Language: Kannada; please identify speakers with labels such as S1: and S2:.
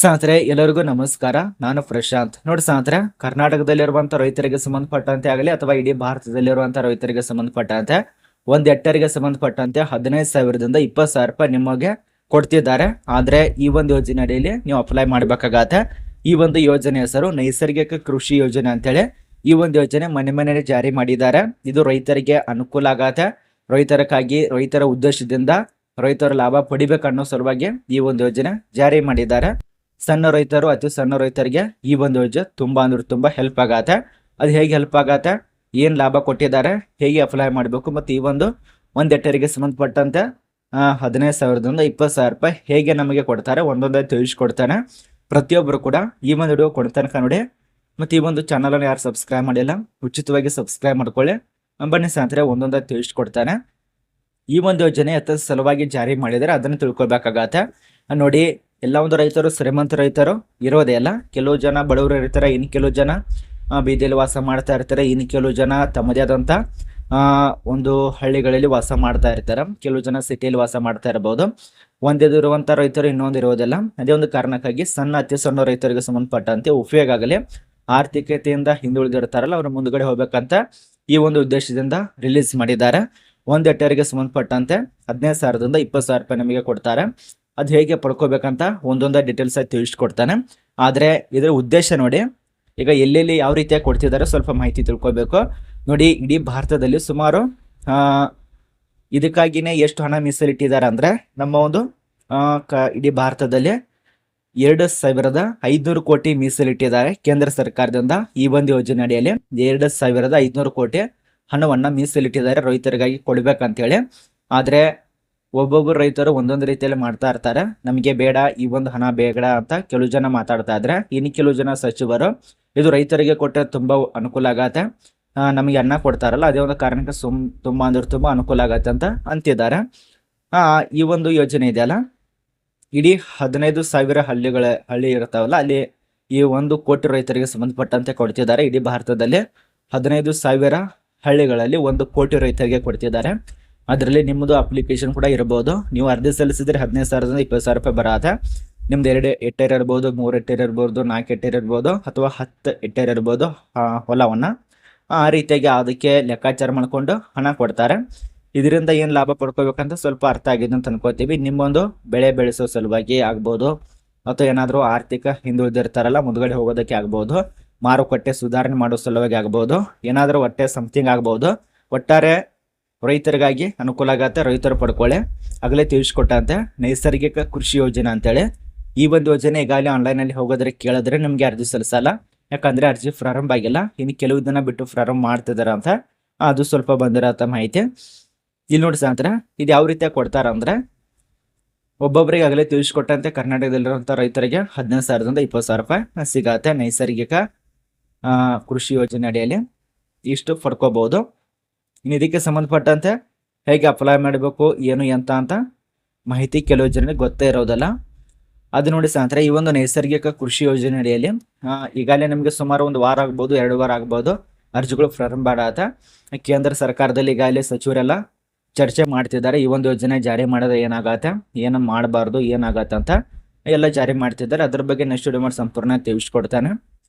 S1: ಸಾಂತ್ರೆ ಎಲ್ಲರಿಗೂ ನಮಸ್ಕಾರ. ನಾನು ಪ್ರಶಾಂತ್. ನೋಡಿ ಸ್ನೇಹಿತರೆ ಕರ್ನಾಟಕದಲ್ಲಿರುವಂತ ರೈತರಿಗೆ ಸಂಬಂಧಪಟ್ಟಂತೆ ಆಗಲಿ ಅಥವಾ ಇಡೀ ಭಾರತದಲ್ಲಿರುವಂತ ರೈತರಿಗೆ ಸಂಬಂಧಪಟ್ಟಂತೆ, ಒಂದ್ ಹೆಕ್ಟರ್ಗೆ ಸಂಬಂಧಪಟ್ಟಂತೆ ಹದಿನೈದು ಸಾವಿರದಿಂದ ಇಪ್ಪತ್ತು ಸಾವಿರ ರೂಪಾಯಿ ನಿಮಗೆ ಕೊಡ್ತಿದ್ದಾರೆ. ಆದ್ರೆ ಈ ಒಂದು ಯೋಜನೆ ಅಡಿಯಲ್ಲಿ ನೀವು ಅಪ್ಲೈ ಮಾಡ್ಬೇಕಾಗತ್ತೆ. ಈ ಒಂದು ಯೋಜನೆ ಹೆಸರು ನೈಸರ್ಗಿಕ ಕೃಷಿ ಯೋಜನೆ ಅಂತೇಳಿ. ಈ ಒಂದು ಯೋಜನೆ ಮನೆ ಮನೆಯಲ್ಲಿ ಜಾರಿ ಮಾಡಿದ್ದಾರೆ. ಇದು ರೈತರಿಗೆ ಅನುಕೂಲ ಆಗತ್ತೆ. ರೈತರಕ್ಕಾಗಿ ರೈತರ ಉದ್ದೇಶದಿಂದ ರೈತರ ಲಾಭ ಪಡಿಬೇಕನ್ನೋ ಸಲುವಾಗಿ ಈ ಒಂದು ಯೋಜನೆ ಜಾರಿ ಮಾಡಿದ್ದಾರೆ. ಸಣ್ಣ ರೈತರು ಅತಿ ಸಣ್ಣ ರೈತರಿಗೆ ಈ ಒಂದು ಯೋಜನೆ ತುಂಬ ಅಂದ್ರೆ ತುಂಬ ಹೆಲ್ಪ್ ಆಗತ್ತೆ. ಅದು ಹೇಗೆ ಹೆಲ್ಪ್ ಆಗತ್ತೆ? ಏನು ಲಾಭ ಕೊಟ್ಟಿದ್ದಾರೆ? ಹೇಗೆ ಅಪ್ಲೈ ಮಾಡಬೇಕು? ಮತ್ತು ಈ ಒಂದು ಒಂದ್ ಸಂಬಂಧಪಟ್ಟಂತೆ ಹದಿನೈದು ಸಾವಿರದಿಂದ ಇಪ್ಪತ್ತು ಸಾವಿರ ರೂಪಾಯಿ ಹೇಗೆ ನಮಗೆ ಕೊಡ್ತಾರೆ? ಒಂದೊಂದೇ ತಿಳಿಸ್ಕೊಡ್ತಾನೆ. ಪ್ರತಿಯೊಬ್ಬರು ಕೂಡ ಈ ಒಂದು ವಿಡಿಯೋ ಕೊಡ್ತಾನೆ ನೋಡಿ. ಮತ್ತು ಈ ಒಂದು ಚಾನಲನ್ನು ಯಾರು ಸಬ್ಸ್ಕ್ರೈಬ್ ಮಾಡಿಲ್ಲ, ಉಚಿತವಾಗಿ ಸಬ್ಸ್ಕ್ರೈಬ್ ಮಾಡ್ಕೊಳ್ಳಿ. ಬನ್ನಿ ಸ್ನೇಹಿತರೆ, ಒಂದೊಂದೇ ತಿಳಿಸ್ಕೊಡ್ತಾನೆ. ಈ ಒಂದು ಯೋಜನೆ ಎತ್ತ ಸಲುವಾಗಿ ಜಾರಿ ಮಾಡಿದರೆ ಅದನ್ನು ತಿಳ್ಕೊಬೇಕಾಗತ್ತೆ ನೋಡಿ ಎಲ್ಲ ಒಂದು ರೈತರು, ಶ್ರೀಮಂತ ರೈತರು ಇರೋದೇ ಅಲ್ಲ. ಕೆಲವು ಜನ ಬಡವರು ಇರ್ತಾರೆ, ಇನ್ನು ಕೆಲವು ಜನ ಬೀದಿಯಲ್ಲಿ ವಾಸ ಮಾಡ್ತಾ ಇರ್ತಾರೆ, ಇನ್ನು ಕೆಲವು ಜನ ತಮ್ಮದೇ ಆದಂಥ ಒಂದು ಹಳ್ಳಿಗಳಲ್ಲಿ ವಾಸ ಮಾಡ್ತಾ ಇರ್ತಾರೆ. ಕೆಲವು ಜನ ಸಿಟಿಯಲ್ಲಿ ವಾಸ ಮಾಡ್ತಾ ಇರಬಹುದು ಒಂದಿರುವಂಥ ರೈತರು ಇನ್ನೊಂದು ಇರೋದಿಲ್ಲ. ಅದೇ ಒಂದು ಕಾರಣಕ್ಕಾಗಿ ಸಣ್ಣ, ಅತಿ ಸಣ್ಣ ರೈತರಿಗೆ ಸಂಬಂಧಪಟ್ಟಂತೆ ಉಪಯೋಗ ಆಗಲಿ ಆರ್ಥಿಕತೆಯಿಂದ ಹಿಂದುಳಿದಿರ್ತಾರಲ್ಲ, ಅವರು ಮುಂದುಗಡೆ ಹೋಗ್ಬೇಕಂತ ಈ ಒಂದು ಉದ್ದೇಶದಿಂದ ರಿಲೀಸ್ ಮಾಡಿದ್ದಾರೆ. ಒಂದು ಎಟರಿಗೆ ಸಂಬಂಧಪಟ್ಟಂತೆ ಹದಿನೈದು ಸಾವಿರದಿಂದ ಇಪ್ಪತ್ತು ಸಾವಿರ ರೂಪಾಯಿ ನಮಗೆ ಕೊಡ್ತಾರೆ. ಅದು ಹೇಗೆ ಪಡ್ಕೋಬೇಕಂತ ಒಂದೊಂದೇ ಡೀಟೇಲ್ಸ್ ಆಗಿ ತಿಳಿಸ್ಕೊಡ್ತಾನೆ. ಆದರೆ ಇದರ ಉದ್ದೇಶ ನೋಡಿ, ಈಗ ಎಲ್ಲೆಲ್ಲಿ ಯಾವ ರೀತಿಯಾಗಿ ಕೊಡ್ತಿದ್ದಾರೆ ಸ್ವಲ್ಪ ಮಾಹಿತಿ ತಿಳ್ಕೊಬೇಕು. ನೋಡಿ, ಇಡೀ ಭಾರತದಲ್ಲಿ ಸುಮಾರು ಇದಕ್ಕಾಗಿಯೇ ಎಷ್ಟು ಹಣ ಮೀಸಲಿಟ್ಟಿದ್ದಾರೆ ಅಂದರೆ ನಮ್ಮ ಒಂದು ಕ- ಇಡೀ ಭಾರತದಲ್ಲಿ ಎರಡು ಸಾವಿರದ ಐದುನೂರು ಕೋಟಿ ಮೀಸಲಿಟ್ಟಿದ್ದಾರೆ ಕೇಂದ್ರ ಸರ್ಕಾರದಿಂದ ಈ ಒಂದು ಯೋಜನೆ ಅಡಿಯಲ್ಲಿ ಎರಡು ಸಾವಿರದ ಐದುನೂರು ಕೋಟಿ ಹಣವನ್ನು ಮೀಸಲಿಟ್ಟಿದ್ದಾರೆ ರೈತರಿಗಾಗಿ ಕೊಡಬೇಕಂತೇಳಿ. ಆದ್ರೆ ಒಬ್ಬೊಬ್ಬರು ರೈತರು ಒಂದೊಂದು ರೀತಿಯಲ್ಲಿ ಮಾಡ್ತಾ ಇರ್ತಾರೆ. ನಮಗೆ ಬೇಡ, ಈ ಒಂದು ಹಣ ಬೇಡ ಅಂತ ಕೆಲವು ಜನ ಮಾತಾಡ್ತಾ ಇದ್ರೆ, ಇನ್ನು ಕೆಲವು ಜನ ಸಚಿವರು ಇದು ರೈತರಿಗೆ ಕೊಟ್ಟರೆ ತುಂಬಾ ಅನುಕೂಲ ಆಗತ್ತೆ. ನಮಗೆ ಅನ್ನ ಕೊಡ್ತಾರಲ್ಲ, ಅದೇ ಒಂದು ಕಾರಣಕ್ಕೆ ಸುಮ್, ತುಂಬಾ ಅಂದ್ರೆ ತುಂಬಾ ಅನುಕೂಲ ಆಗತ್ತೆ ಅಂತ ಅಂತಿದ್ದಾರೆ. ಆ, ಈ ಒಂದು ಯೋಜನೆ ಇದೆಯಲ್ಲ? ಇಡೀ ಹದಿನೈದು ಸಾವಿರ ಹಳ್ಳಿಗಳ, ಹಳ್ಳಿ ಇರ್ತಾವಲ್ಲ, ಅಲ್ಲಿ ಈ ಒಂದು ಕೋಟಿ ರೈತರಿಗೆ ಸಂಬಂಧಪಟ್ಟಂತೆ ಕೊಡ್ತಿದ್ದಾರೆ. ಇಡೀ ಭಾರತದಲ್ಲಿ ಹದಿನೈದು ಸಾವಿರ ಹಳ್ಳಿಗಳಲ್ಲಿ ಒಂದು ಕೋಟಿ ರೈತರಿಗೆ ಕೊಡ್ತಿದ್ದಾರೆ. ಅದರಲ್ಲಿ ನಿಮ್ಮದು ಅಪ್ಲಿಕೇಶನ್ ಕೂಡ ಇರಬಹುದು ನೀವು ಅರ್ಜಿ ಸಲ್ಲಿಸಿದ್ರೆ ಹದಿನೈದು ಸಾವಿರದಿಂದ ಇಪ್ಪತ್ತು ಸಾವಿರ ರೂಪಾಯಿ ಬರತ್ತೆ. ನಿಮ್ದು ಎರಡು ಎಟ್ಟೇರ್ ಇರ್ಬೋದು, ಮೂರು ಎಟ್ಟೇರ್ ಇರ್ಬೋದು, ನಾಲ್ಕು ಎಟ್ಟೇರ್ ಇರ್ಬೋದು ಅಥವಾ ಹತ್ತು ಎಟ್ಟೇರ್ ಇರ್ಬೋದು ಹೊಲವನ್ನ. ಆ ರೀತಿಯಾಗಿ ಅದಕ್ಕೆ ಲೆಕ್ಕಾಚಾರ ಮಾಡಿಕೊಂಡು ಹಣ ಕೊಡ್ತಾರೆ. ಇದರಿಂದ ಏನು ಲಾಭ ಪಡ್ಕೋಬೇಕಂತ ಸ್ವಲ್ಪ ಅರ್ಥ ಆಗಿದೆ ಅಂತ ಅನ್ಕೋತೀವಿ. ನಿಮ್ಮೊಂದು ಬೆಳೆ ಬೆಳೆಸೋ ಸಲುವಾಗಿ ಆಗ್ಬೋದು. ಅಥವಾ ಏನಾದರೂ ಆರ್ಥಿಕ ಹಿಂದುಳಿದಿರ್ತಾರಲ್ಲ ಮುಂದ್ಗಡೆ ಹೋಗೋದಕ್ಕೆ ಆಗ್ಬೋದು. ಮಾರುಕಟ್ಟೆ ಸುಧಾರಣೆ ಮಾಡೋ ಸಲುವಾಗಿ ಆಗ್ಬೋದು. ಏನಾದರೂ ಒಟ್ಟೆ ಸಮಥಿಂಗ್ ಆಗ್ಬೋದು. ಒಟ್ಟಾರೆ ರೈತರಿಗಾಗಿ ಅನುಕೂಲ ಆಗತ್ತೆ ರೈತರು ಪಡ್ಕೊಳ್ಳೆ. ಆಗಲೇ ತಿಳಿಸ್ಕೊಟ್ಟಂತೆ, ನೈಸರ್ಗಿಕ ಕೃಷಿ ಯೋಜನೆ ಅಂತೇಳಿ. ಈ ಒಂದು ಯೋಜನೆ ಈಗಾಗಲೇ ಆನ್ಲೈನಲ್ಲಿ ಹೋಗೋದ್ರೆ ಕೇಳಿದ್ರೆ ನಮಗೆ ಅರ್ಜಿ ಸಲ್ಲಿಸಲ್ಲ. ಯಾಕಂದರೆ ಅರ್ಜಿ ಪ್ರಾರಂಭ ಆಗಿಲ್ಲ. ಇನ್ನು ಕೆಲವು ದಿನ ಬಿಟ್ಟು ಪ್ರಾರಂಭ ಮಾಡ್ತಿದ್ದಾರೆ ಅಂತ ಅದು ಸ್ವಲ್ಪ ಬಂದಿರತ್ತ ಮಾಹಿತಿ. ಇಲ್ಲಿ ನೋಡಿ ಸಂತರ ಇದು ಯಾವ ರೀತಿಯಾಗಿ ಕೊಡ್ತಾರ ಅಂದ್ರೆ ಒಬ್ಬೊಬ್ಬರಿಗೆ ಆಗಲೇ ತಿಳಿಸ್ಕೊಟ್ಟಂತೆ ಕರ್ನಾಟಕದಲ್ಲಿರುವಂಥ ರೈತರಿಗೆ ಹದಿನೈದು ಸಾವಿರದಿಂದ ಇಪ್ಪತ್ತು ಸಾವಿರ ರೂಪಾಯಿ ಸಿಗತ್ತೆ ನೈಸರ್ಗಿಕ ಕೃಷಿ ಯೋಜನೆ ಅಡಿಯಲ್ಲಿ. ಇಷ್ಟು ಪಡ್ಕೋಬಹುದು ಇನ್ನು ಇದಕ್ಕೆ ಸಂಬಂಧಪಟ್ಟಂತೆ ಹೇಗೆ ಅಪ್ಲೈ ಮಾಡಬೇಕು, ಏನು, ಎಂತ ಅಂತ ಮಾಹಿತಿ ಕೆಲವು ಜನರಿಗೆ ಗೊತ್ತೇ ಇರೋದಲ್ಲ. ಅದು ನೋಡಿ ಸಾಂತ್ರ ಈ ಒಂದು ನೈಸರ್ಗಿಕ ಕೃಷಿ ಯೋಜನೆ ಅಡಿಯಲ್ಲಿ ಈಗಾಗಲೇ ನಮಗೆ ಸುಮಾರು ಒಂದು ವಾರ ಆಗ್ಬೋದು, ಎರಡು ವಾರ ಆಗ್ಬೋದು ಅರ್ಜಿಗಳು ಪ್ರಾರಂಭ ಆಗತ್ತ ಕೇಂದ್ರ ಸರ್ಕಾರದಲ್ಲಿ ಈಗಾಗಲೇ ಸಚಿವರೆಲ್ಲ ಚರ್ಚೆ ಮಾಡ್ತಿದ್ದಾರೆ. ಈ ಒಂದು ಯೋಜನೆ ಜಾರಿ ಮಾಡಿದ್ರೆ ಏನಾಗತ್ತೆ ಏನು ಮಾಡಬಾರ್ದು, ಏನಾಗತ್ತೆ ಅಂತ ಎಲ್ಲ ಜಾರಿ ಮಾಡ್ತಿದ್ದಾರೆ. ಅದ್ರ ಬಗ್ಗೆ ನೆಕ್ಸ್ಟ್ ವಿಡಿಯೋ ಸಂಪೂರ್ಣ ತಿಳಿಸ್ಕೊಡ್ತಾನೆ.